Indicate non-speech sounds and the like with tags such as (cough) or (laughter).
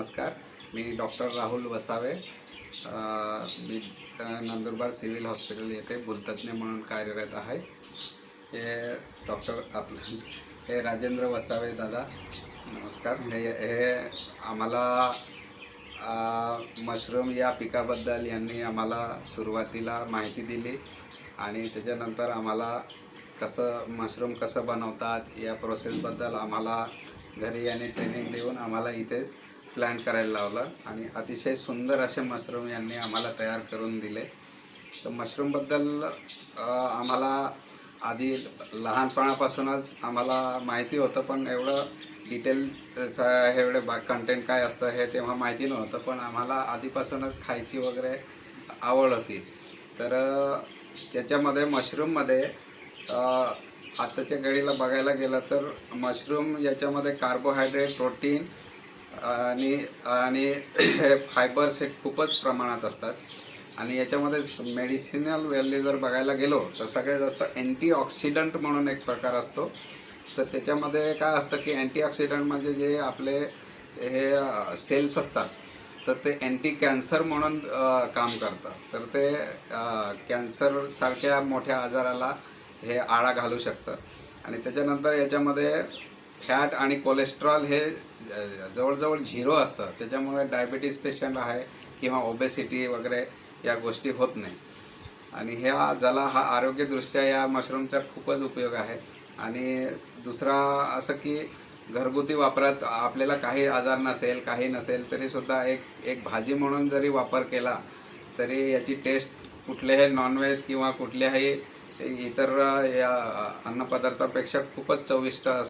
नमस्कार. मी डॉक्टर राहुल वसावे. मी नंदुरबार सिव्हिल हॉस्पिटल येथे भूलतज्ञ म्हणून कार्यरत आहे. हे डॉक्टर आपलं हे राजेंद्र वसावे दादा नमस्कार. हे हे आम्हाला मशरूम या पिकाबद्दल यांनी आम्हाला सुरुवातीला माहिती दिली आणि त्याच्यानंतर आम्हाला कसं मशरूम कसं बनवतात या प्रोसेसबद्दल आम्हाला घरी यांनी ट्रेनिंग देऊन आम्हाला इथे प्लॅन करायला लावला आणि अतिशय सुंदर असे मशरूम यांनी आम्हाला तयार करून दिले. तर मशरूमबद्दल आम्हाला आधी लहानपणापासूनच आम्हाला माहिती होतं पण एवढं डिटेल हे एवढे बा कंटेंट काय असतं हे तेव्हा माहिती नव्हतं पण आम्हाला आधीपासूनच खायची वगैरे आवड होती. तर त्याच्यामध्ये मशरूममध्ये आत्ताच्या आताच्या घडीला बघायला गेलं तर मशरूम याच्यामध्ये कार्बोहायड्रेट प्रोटीन आणि आणि (coughs) फायबर्स हे खूपच प्रमाणात असतात. आणि याच्यामध्ये मेडिसिनल व्हॅल्यू जर बघायला गेलो तर सगळ्यात जास्त अँटीऑक्सिडंट म्हणून एक प्रकार असतो. तर त्याच्यामध्ये काय असतं की अँटीऑक्सिडंट म्हणजे जे आपले हे सेल्स असतात तर ते अँटी कॅन्सर म्हणून काम करतं तर ते कॅन्सरसारख्या मोठ्या आजाराला हे आळा घालू शकतं. आणि त्याच्यानंतर याच्यामध्ये फॅट आणि कोलेस्ट्रॉल हे जवळजवळ झिरो असतं. त्याच्यामुळे डायबेटीज पेशंट आहे किंवा ओबेसिटी वगैरे या गोष्टी होत नाही. आणि ह्या ज्याला हा आरोग्यदृष्ट्या या मशरूमचा खूपच उपयोग आहे. आणि दुसरा असं की घरगुती वापरात आपल्याला काही आजार नसेल काही नसेल तरीसुद्धा एक एक भाजी म्हणून जरी वापर केला तरी याची टेस्ट कुठल्याही नॉनव्हेज किंवा कुठल्याही इतर या अन्नपदार्थापेक्षा खूपच चविष्ट असते